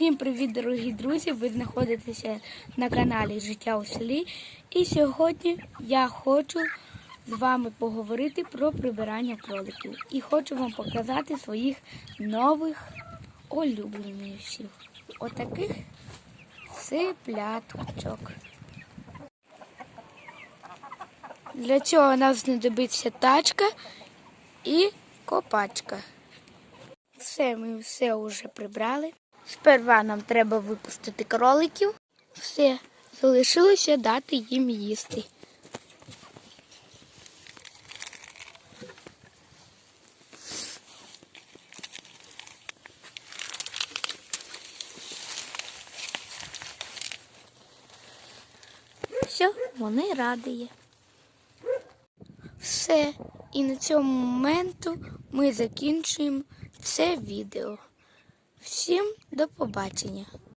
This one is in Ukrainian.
Всім привіт, дорогі друзі! Ви знаходитеся на каналі Життя у селі. І сьогодні я хочу з вами поговорити про прибирання кроликів. І хочу вам показати своїх нових улюбленців. Отаких цепляточок. Для цього нам знадобиться тачка і копачка. Все, ми все вже прибрали. Сперва нам треба випустити кроликів. Все, залишилося дати їм їсти. Все, вони радіє. Все. І на цьому моменту ми закінчуємо це відео. Всім до побачення!